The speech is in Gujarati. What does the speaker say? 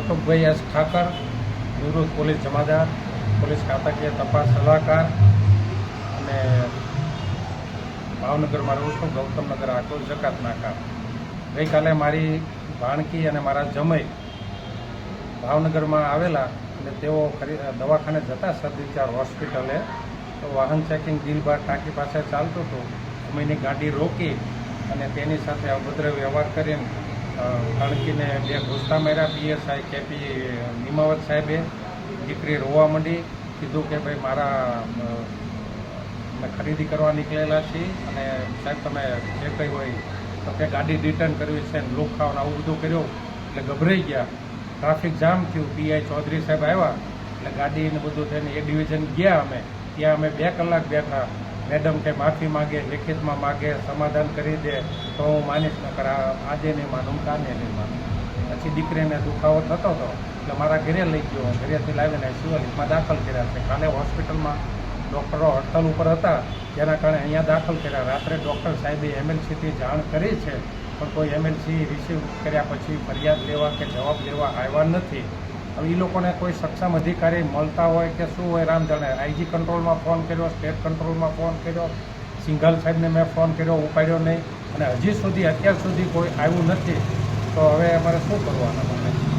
કટુકભાઈ એસ ઠાકર નિવૃત્ત પોલીસ જમાદાર, પોલીસ ખાતાકીય તપાસ સલાહકાર અને ભાવનગરમાં રહું છું, ગૌતમનગર આટોલ જકાત નાકા. ગઈકાલે મારી ભાણકી અને મારા જમઈ ભાવનગરમાં આવેલા અને તેઓ દવાખાને જતા સદવિચાર હોસ્પિટલે તો વાહન ચેકિંગ દિલબાર ટાંકી પાસે ચાલતું હતું. અમીની ગાડી રોકી અને તેની સાથે અભદ્ર વ્યવહાર કરીને અ, ભાણકીને બે ઘૂસતા માર્યા. પીએસઆઈ કેપી નિમાવત સાહેબે દીકરી રોવા માંડી કીધું કે ભાઈ મારા અમે ખરીદી કરવા નીકળેલા છીએ અને સાહેબ તમે જે કંઈ હોય તો કે ગાડી રિટર્ન કરવી છે ને લોક ખાવાનું આવું બધું કર્યું એટલે ગભરાઈ ગયા. ટ્રાફિક જામ થયું. પીઆઈ ચૌધરી સાહેબ આવ્યા એટલે ગાડીને બધું થઈને એ ડિવિઝન ગયા અમે. ત્યાં અમે બે કલાક બેઠા. મેડમ કે માફી માગે, લેખિતમાં માગે, સમાધાન કરી દે, તો હું માનીશ ન કર આજે નહીં માનું કાને નહીં માનું. પછી દીકરીને દુખાવો થતો હતો, એટલે મારા ઘરે લઈ ગયો. ઘરેથી લાવીને સિવિલમાં દાખલ કર્યા છે. કાલે હોસ્પિટલમાં ડૉક્ટરો હડતાલ ઉપર હતા. જેના કારણે અહીંયા દાખલ કર્યા. રાત્રે ડૉક્ટર સાહેબે એમએલસીથી જાણ કરી છે, પણ કોઈ એમએલસી રિસીવ કર્યા પછી ફરિયાદ લેવા કે જવાબ લેવા આવ્યા નથી. એ લોકોને કોઈ સક્ષમ અધિકારી મળતા હોય કે શું હોય, રામ જાણે. આઈજી કંટ્રોલમાં ફોન કર્યો, સ્ટેટ કંટ્રોલમાં ફોન કર્યો, સિંઘલ સાહેબને મેં ફોન કર્યો, ઉપાડ્યો નહીં. અને હજી સુધી, અત્યાર સુધી કોઈ આવ્યું નથી. તો હવે અમારે શું કરવાના? માટે